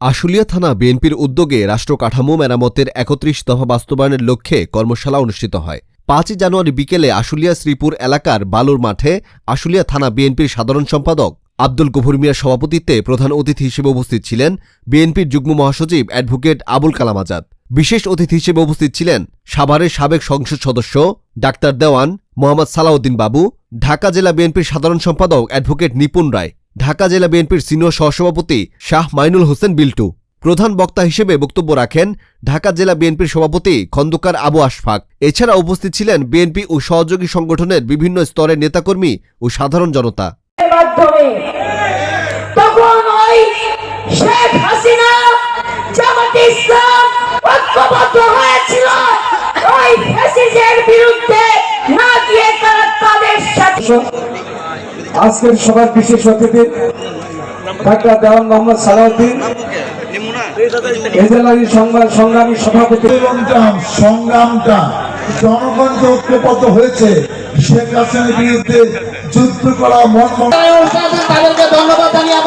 আশুলিয়া থানা বিএনপির উদ্যোগে রাষ্ট্র কাঠামো মেরামতের একত্রিশ দফা বাস্তবায়নের লক্ষ্যে কর্মশালা অনুষ্ঠিত হয়। পাঁচই জানুয়ারি বিকেলে আশুলিয়া শ্রীপুর এলাকার বালুর মাঠে আশুলিয়া থানা বিএনপির সাধারণ সম্পাদক আব্দুল গফুর মিয়ার সভাপতিত্বে প্রধান অতিথি হিসেবে উপস্থিত ছিলেন বিএনপির যুগ্ম মহাসচিব অ্যাডভোকেট আবুল কালাম আজাদ। বিশেষ অতিথি হিসেবে উপস্থিত ছিলেন সাভারের সাবেক সংসদ সদস্য ডাক্তার দেওয়ান মোহাম্মদ সালাউদ্দিন বাবু, ঢাকা জেলা বিএনপির সাধারণ সম্পাদক অ্যাডভোকেট নিপুণ রায়। ঢাকা জেলা বিএনপির সিনিয়র সহসভাপতি শাহ মাইনুল হোসেন বিল্টু। প্রধান বক্তা হিসেবে বক্তব্য রাখেন ঢাকা জেলা বিএনপির সভাপতি খন্দকার আবু আশফাক। এছাড়া উপস্থিত ছিলেন বিএনপি ও সহযোগী সংগঠনের বিভিন্ন স্তরের নেতাকর্মী ও সাধারণ জনতা। হয়েছিল। আজকের সবার বিশেষ অতিথি ডাক্তার দেওয়ান মোহাম্মদ সালাউদ্দিন এজেলারি সংবাদ সংগ্রামী সভাপতি। সংগ্রামটা জনগণ যে ঐক্যবদ্ধ হয়েছে। শেখ হাসিনার বিরুদ্ধে যুদ্ধ করা মন তাদেরকে ধন্যবাদ জানিয়ে